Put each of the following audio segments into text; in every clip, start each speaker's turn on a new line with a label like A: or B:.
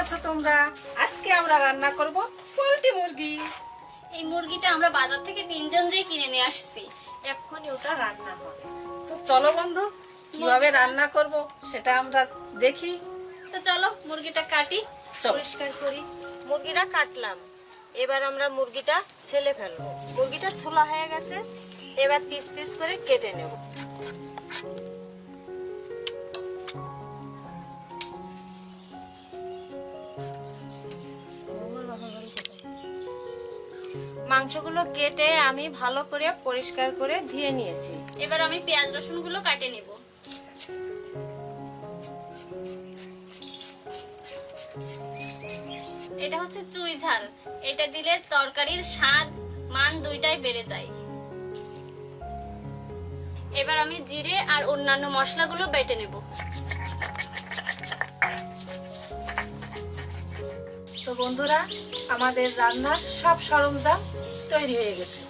A: আছো তোমরা? আজকে আমরা রান্না করব পোলট্রি মুরগি।
B: এই মুরগিটা আমরা বাজার থেকে তিনজন যেয়ে কিনে নিয়ে আসছি
C: এক্ষুনি ওটা রান্না হবে।
A: তো চলো বন্ধু কীভাবে রান্না করব সেটা আমরা দেখি।
B: তো চলো মুরগিটা কাটি
C: পরিষ্কার করি। মুরগিটা কাটলাম। এবার আমরা মুরগিটা ছেলে ফেলব। মুরগিটা ছোলা হয়ে গেছে এবার পিস পিস করে কেটে নেব। মাংসগুলো কেটে আমি ভালো করে পরিষ্কার করে ধুয়ে নিয়েছি।
B: এবার আমি পেঁয়াজ রসুনগুলো কাটে নেব। এটা হচ্ছে চুই ঝাল। এটা দিলে তরকারির স্বাদ মান দুইটাই বেড়ে যায়। এবার আমি জিরে আর অন্যান্য মশলাগুলো বেটে নেব।
A: তো বন্ধুরা আমাদের রান্নার সব সরঞ্জাম তৈরি হয়ে গেছে।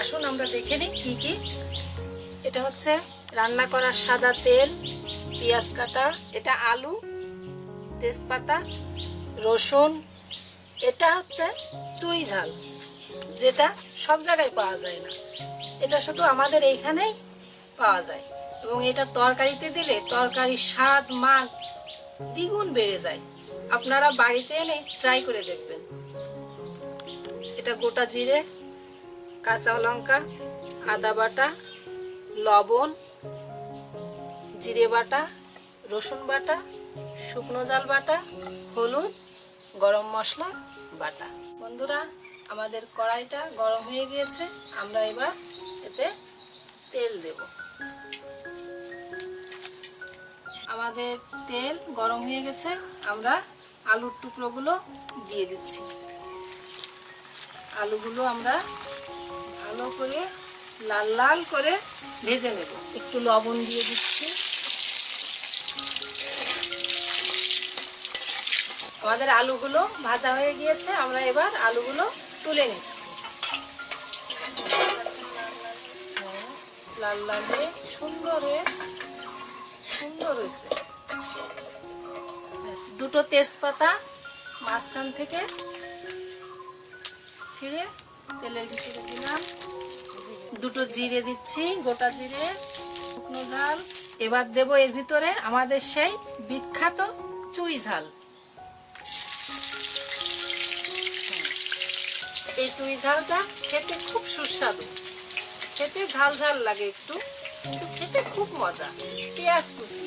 A: আসুন আমরা দেখে নিই কি কি। এটা হচ্ছে রান্না করার সাদা তেল, পেঁয়াজ কাটা, এটা আলু, তেজপাতা, রসুন, এটা হচ্ছে চুই ঝাল, যেটা সব জায়গায় পাওয়া যায় না। এটা শুধু আমাদের এইখানেই পাওয়া যায় এবং এটা তরকারিতে দিলে তরকারির স্বাদ, মান দ্বিগুণ বেড়ে যায়। আপনারা বাড়িতে এনে ট্রাই করে দেখবেন। এটা গোটা জিরে, কাঁচা লঙ্কা, আদা বাটা, লবণ, জিরে বাটা, রসুন বাটা, শুকনো জাল বাটা, হলুদ, গরম মশলা, বাটা। বন্ধুরা, আমাদের কড়াইটা গরম হয়ে গিয়েছে। আমরা এবার এতে তেল দেব। আমাদের তেল গরম হয়ে গেছে। আমরা আলুর টুকরোগুলো দিয়ে দিচ্ছি। আলুগুলো আমরা ভালো করে লাল লাল করে ভেজে নেব। একটু লবণ দিয়ে দিচ্ছি। আমাদের আলুগুলো ভাজা হয়ে গিয়েছে, আমরা এবার আলুগুলো তুলে নিচ্ছি। লাল লাল হয়ে, সুন্দর হয়ে, সুন্দর হয়েছে। দুটো তেজপাতা মাঝখান থেকে ছিঁড়ে তেলের ভিতরে দিলাম। দুটো জিরে দিচ্ছি, গোটা জিরে, শুকনো ঝাল। এবার দেব এর ভিতরে আমাদের সেই বিখ্যাত চুই ঝাল। এই চুই ঝালটা খেতে খুব সুস্বাদু। খেতে ঝাল ঝাল লাগে একটু, কিন্তু খেতে খুব মজা। পেঁয়াজ কুচি।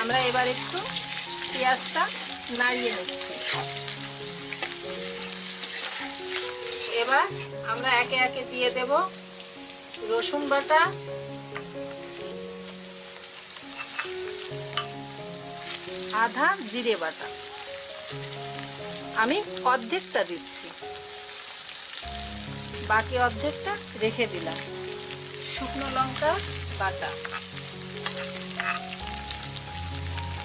A: আমরা এবার একটু পেঁয়াজটা নাড়িয়ে এবার আমরা একে একে দিয়ে দেব রসুন বাটা। আধা জিরে বাটা। আমি অর্ধেকটা দিচ্ছি। বাকি অর্ধেকটা রেখে দিলাম। শুকনো লঙ্কা বাটা।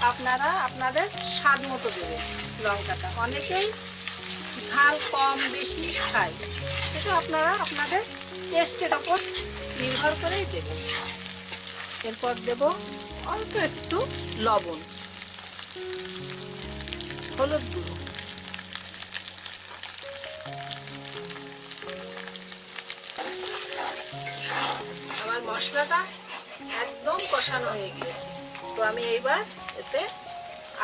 A: আপনারা আপনাদের স্বাদ মতো দেবেন লঙ্কাটা। অনেকেই ঝাল কম, বেশি খায়। সেটা আপনারা আপনাদের টেস্টের ওপর নির্ভর করেই দেবেন। এরপর দেব অল্প একটু লবণ। হলুদ গুঁড়ো। আমার মশলাটা একদম কষানো হয়ে গিয়েছে। তো আমি এইবার এতে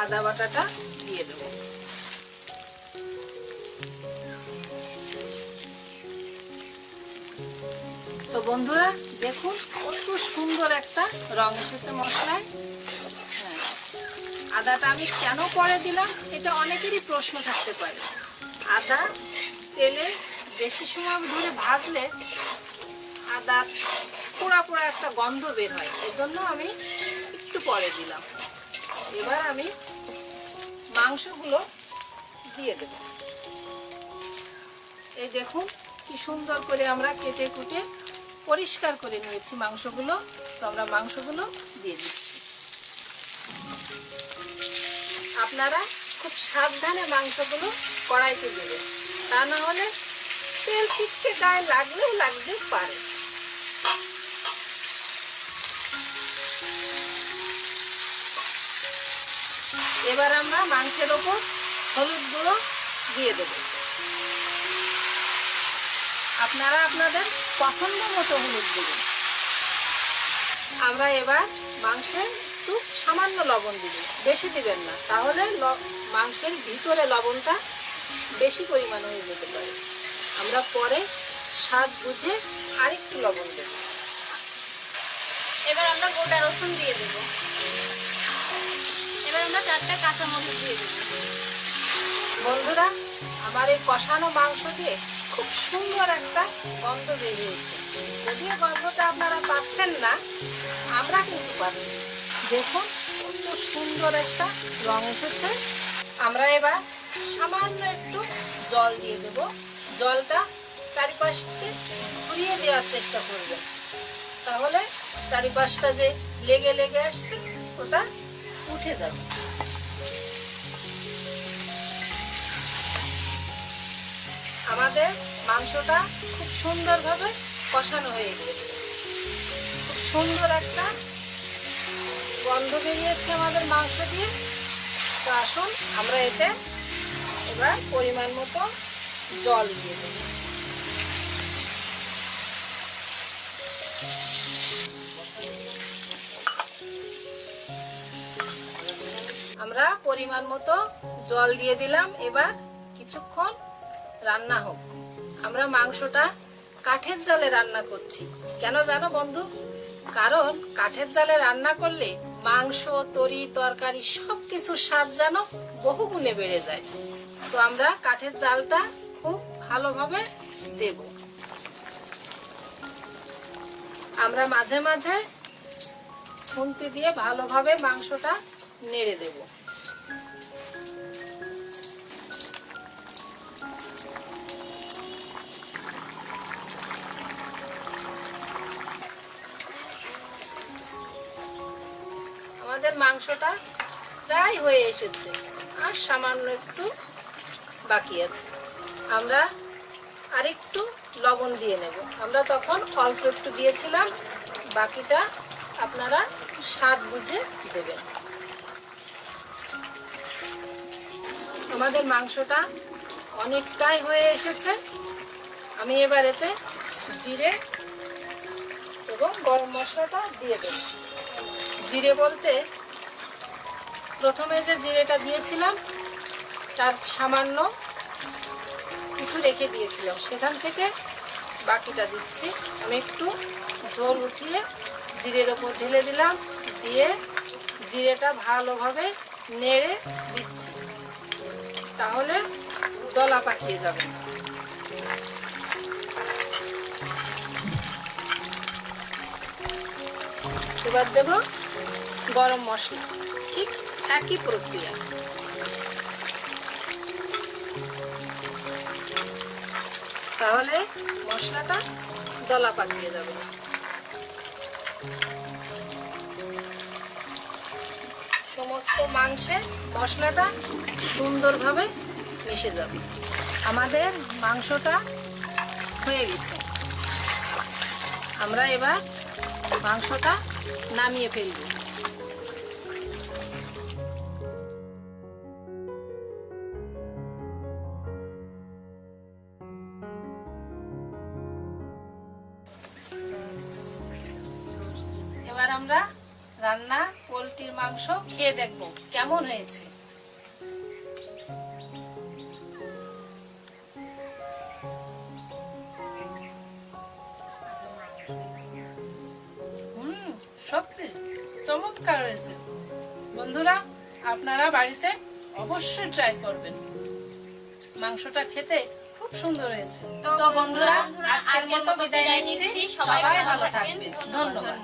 A: আদা বাটাটা দিয়ে দেব। তো বন্ধুরা, দেখুন কত সুন্দর একটা রং এসেছে মশলায়। হ্যাঁ আদাটা আমি কেন পরে দিলাম এটা অনেকেরই প্রশ্ন থাকতে পারে। আদা তেলে বেশি সময় ধরে ভাজলে আদা পোড়া পোড়া একটা গন্ধ বের হয়, এজন্য আমি একটু পরে দিলাম। এবার আমি মাংসগুলো দিয়ে দেব। এই দেখুন কি সুন্দর করে আমরা কেটে কুটে পরিষ্কার করে নিয়েছি মাংসগুলো। তো আমরা মাংসগুলো দিয়ে দিচ্ছি। আপনারা খুব সাবধানে মাংসগুলো কড়াইতে দেবেন। তা না হলে তেল ছিটকে গায়ে লাগলেও লাগতে পারে। এবার আমরা মাংসের ওপর হলুদ গুঁড়ো দিয়ে দেব। আপনারা আপনাদের পছন্দ মতো হলুদ দেবেন আমরা এবার মাংসে একটু সামান্য লবণ দিব। বেশি দিবেন না, তাহলে মাংসের ভিতরে লবণটা বেশি পরিমাণ হয়ে যেতে পারে। আমরা পরে স্বাদ বুঝে আরেকটু লবণ দেব।
B: এবার আমরা গোটা রসুন দিয়ে দেব। আমরা চারটা কাঁচামরিচ দিয়ে দেবো
A: বন্ধুরা, আমার এই কষানো মাংস দিয়ে খুব সুন্দর একটা গন্ধ বের হয়েছে যদিও গন্ধটা আপনারা পাচ্ছেন না, আমরা কিন্তু পাচ্ছি। দেখুন, কত সুন্দর একটা রং এসেছে। আমরা এবার সামান্য একটু জল দিয়ে দেব। জলটা চারিপাশকে ছড়িয়ে দেওয়ার চেষ্টা করবেন। তাহলে চারিপাশটা যে লেগে লেগে আসছে, ওটা উঠে যাবে। আমাদের মাংসটা খুব সুন্দরভাবে কষানো হয়ে গিয়েছে। খুব সুন্দর একটা গন্ধ বেরিয়েছে আমাদের মাংস দিয়ে। তো আসুন, আমরা এতে এবার পরিমাণ মতো জল দিয়ে দেব। আমরা পরিমাণ মতো জল দিয়ে দিলাম। এবার কিছুক্ষণ রান্না হোক। আমরা মাংসটা কাঠের জালে রান্না করছি। কেন জানো বন্ধু? কারণ কাঠের জালে রান্না করলে মাংস, তরি, তরকারি সব কিছুর স্বাদ যেন বহু গুণে বেড়ে যায়। তো আমরা কাঠের জালটা খুব ভালোভাবে দেব। আমরা মাঝে মাঝে খুন্তি দিয়ে ভালোভাবে মাংসটা নেড়ে দেবো। আমাদের মাংসটা প্রায় হয়ে এসেছে। আর সামান্য একটু বাকি আছে। আমরা আরেকটু লবণ দিয়ে নেব। আমরা তখন অল্প একটু দিয়েছিলাম। বাকিটা আপনারা স্বাদ বুঝে দেবেন। আমাদের মাংসটা অনেকটাই হয়ে এসেছে। আমি এবার এতে জিরে এবং গরম মশলাটা দিয়ে দেবো। জিরে বলতে প্রথমে যে জিরেটা দিয়েছিলাম, তার সামান্য কিছু রেখে দিয়েছিলাম। সেখান থেকে বাকিটা দিচ্ছি। আমি একটু ঝোল উঠিয়ে জিরের ওপর ঢেলে দিলাম, দিয়ে জিরেটা ভালোভাবে নেড়ে দিচ্ছি। তাহলে দলা পাকিয়ে যাবে। এবার দেব গরম মশলা, ঠিক একই প্রক্রিয়া। তাহলে মশলাটা দলা পাকিয়ে যাবে। সমস্ত মাংসে মশলাটা সুন্দরভাবে মিশে যাবে। আমাদের মাংসটা হয়ে গেছে। আমরা এবার মাংসটা নামিয়ে ফেলব। এবার আমরা রান্না পোলট্রির মাংস খেয়ে দেখব কেমন হয়েছে। হুম সত্যি চমৎকার হয়েছে। বন্ধুরা আপনারা বাড়িতে অবশ্যই ট্রাই করবেন। মাংসটা খেতে খুব সুন্দর হয়েছে। তো বন্ধুরা আজকের মতো বিদায় নিচ্ছি। সবাই ভালো থাকবেন। ধন্যবাদ।